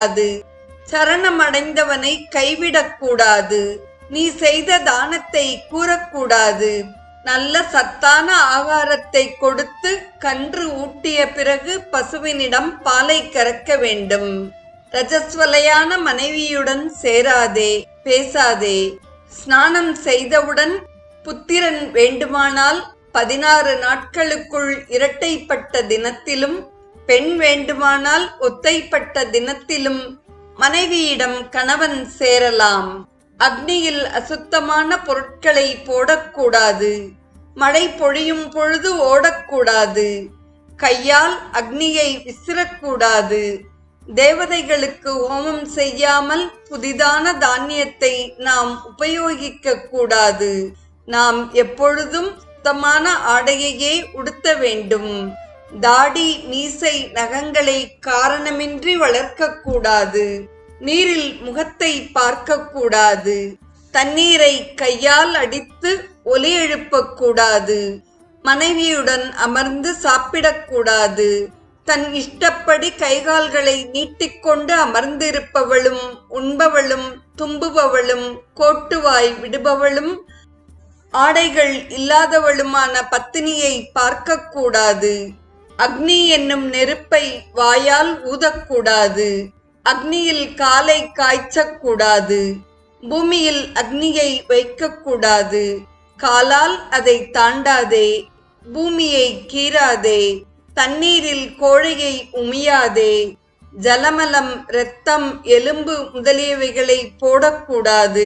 கூடாது சரணமடைந்தவனை கைவிடக்கூடாது. நீ செய்த தானத்தை கூறக்கூடாது. நல்ல சத்தான ஆகாரத்தை கொடுத்து கன்று ஊட்டிய பிறகு பசுவினிடம் பாலை கறக்க வேண்டும். ரஜஸ்வலையான மனைவியுடன் சேராதே பேசாதே. ஸ்நானம் செய்தவுடன் புத்திரன் வேண்டுமானால் பதினாறு நாட்களுக்குள் இரட்டைப்பட்ட தினத்திலும் பெண் வேண்டுமானால் ஒத்தைப்பட்ட தினத்திலும் மனைவியிடம் கணவன் சேரலாம். அக்னியில் அசுத்தமான பொருட்களை போடக்கூடாது. மழை பொழியும் பொழுது ஓடக்கூடாது. கையால் அக்னியை விசிறக்கூடாது. தேவதைகளுக்கு ஹோமம் செய்யாமல் புதிதான தானியத்தை நாம் உபயோகிக்க கூடாது நாம் எப்பொழுதும் சுத்தமான ஆடையையே உடுத்த வேண்டும். தாடி மீசை நகங்களை காரணமின்றி வளர்க்கக்கூடாது. நீரில் முகத்தை பார்க்கக்கூடாது. தண்ணீரை கையால் அடித்து ஒலி எழுப்பக்கூடாது. மனைவியுடன் அமர்ந்து சாப்பிடக்கூடாது. தன் இஷ்டப்படி கைகால்களை நீட்டிக்கொண்டு அமர்ந்திருப்பவளும் உண்பவளும் தும்புபவளும் கோட்டுவாய் விடுபவளும் ஆடைகள் இல்லாதவளுமான பத்தினியை பார்க்கக்கூடாது. அக்னி என்னும் நெருப்பை வாயால் ஊதக்கூடாது. அக்னியில் காலை காய்ச்சக்கூடாது. பூமியில் அக்னியை வைக்கக்கூடாது. காலால் அதை தாண்டாதே. பூமியை கீறாதே. தண்ணீரில் கோழையை உமியாதே. ஜலமலம் இரத்தம் எலும்பு முதலியவைகளை போடக்கூடாது.